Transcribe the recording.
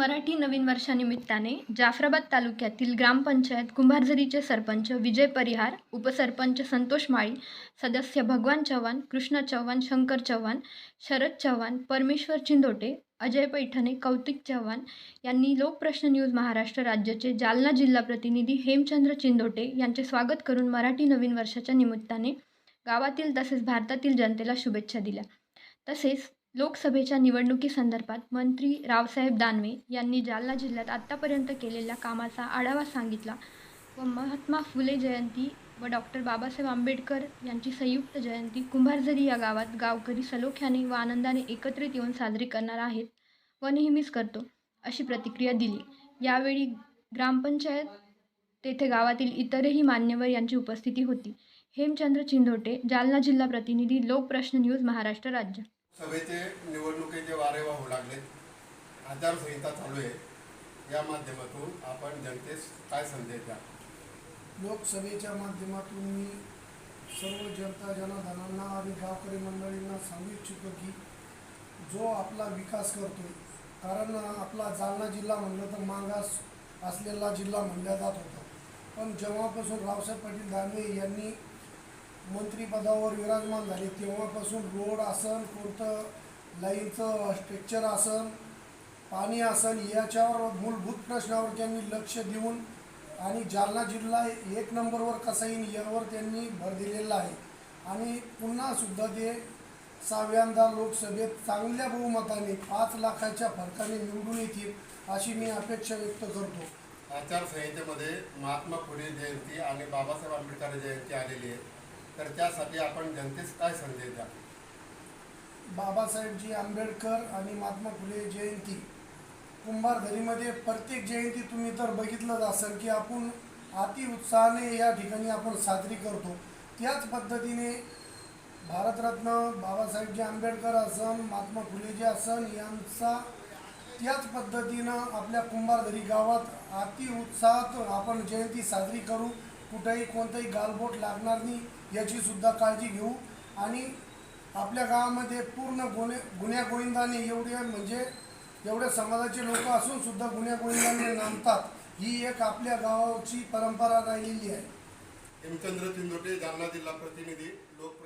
मराठी नवीन वर्षानिमित्ताने जाफराबाद तालुक्यातील ग्रामपंचायत कुंभारझरीचे सरपंच विजय परिहार उपसरपंच संतोष माळी सदस्य भगवान चव्हाण कृष्ण चव्हाण शंकर चव्हाण शरद चव्हाण परमेश्वर चिंदोटे अजय पैठणे कौतिक चव्हाण यांनी लोकप्रश्न न्यूज महाराष्ट्र राज्याचे जालना जिल्हा प्रतिनिधी हेमचंद्र चिंदोटे यांचे स्वागत करून मराठी नवीन वर्षाच्या निमित्ताने गावातील तसेच भारतातील जनतेला शुभेच्छा दिल्या. तसेच लोकसभेच्या निवडणुकीसंदर्भात मंत्री रावसाहेब दानवे यांनी जालना जिल्ह्यात आत्तापर्यंत केलेल्या कामाचा आढावा सांगितला व महात्मा फुले जयंती व डॉक्टर बाबासाहेब आंबेडकर यांची संयुक्त जयंती कुंभारझरी या गावात गावकरी सलोख्याने व आनंदाने एकत्रित येऊन साजरी करणार आहेत व नेहमीच करतो अशी प्रतिक्रिया दिली. यावेळी ग्रामपंचायत तेथे गावातील इतरही मान्यवर यांची उपस्थिती होती. हेमचंद्र चिंधोटे जालना जिल्हा प्रतिनिधी लोकप्रश्न न्यूज महाराष्ट्र राज्य. सभेचे निवडणुकीचे वारे वाहू लागलेत आचारसंहिता चालू आहे. या माध्यमातून आपण जनतेस काय संदेश द्या लोकसभेच्या माध्यमातून मी सर्व जनता जनधनांना आणि गावकरी मंडळींना सांगू इच्छितो की जो आपला विकास करतोय कारण आपला जालना जिल्हा म्हणलं तर मागास असलेला जिल्हा म्हणला जात होता. पण जेव्हापासून रावसाहेब पाटील दानवे यांनी मंत्रीपदावर विराजमान झाले. तेव्हापासून रोड असन कोणतं लाईनचं स्ट्रक्चर असन पाणी असन याच्यावर मूलभूत प्रश्नावर त्यांनी लक्ष देऊन आणि जालना जिल्हा एक नंबरवर कसा येईल यावर त्यांनी भर दिलेला आहे. आणि पुन्हा सुद्धा ते सहाव्यांदा लोकसभेत चांगल्या बहुमताने पाच लाखाच्या फरकाने निवडून येतील अशी मी अपेक्षा व्यक्त करतो. आचारसंहितेमध्ये महात्मा फुले जयंती आणि बाबासाहेब आंबेडकर जयंती आलेली आहे. तर त्यासाठी आपण जनतेस काय संदेश द्या बाबासाहेबजी आंबेडकर आणि महात्मा फुले जयंती. कुंभारधरीमध्ये प्रत्येक जयंती तुम्ही तर बघितलंच असेल की आपण अति उत्साहाने या ठिकाणी आपण साजरी करतो. त्याच पद्धतीने भारतरत्न बाबासाहेबजी आंबेडकर असन महात्मा फुलेजी असन यांचा त्याच पद्धतीनं आपल्या कुंभारधरी गावात अति उत्साहात आपण जयंती साजरी करू. कुठेही कोणतंही गालबोट लागणार नाही याची सुद्धा काळजी घेऊ. आणि आपल्या गावामध्ये पूर्ण गुन्हे गुन्ह्या गोविंदाने एवढे म्हणजे एवढ्या समाजाचे लोक असून सुद्धा गुन्ह्या गोविंदाने नांदतात. ही एक आपल्या गावाची परंपरा राहिलेली आहे. हेमचंद्र तिंदोटे जालना जिल्हा प्रतिनिधी लोक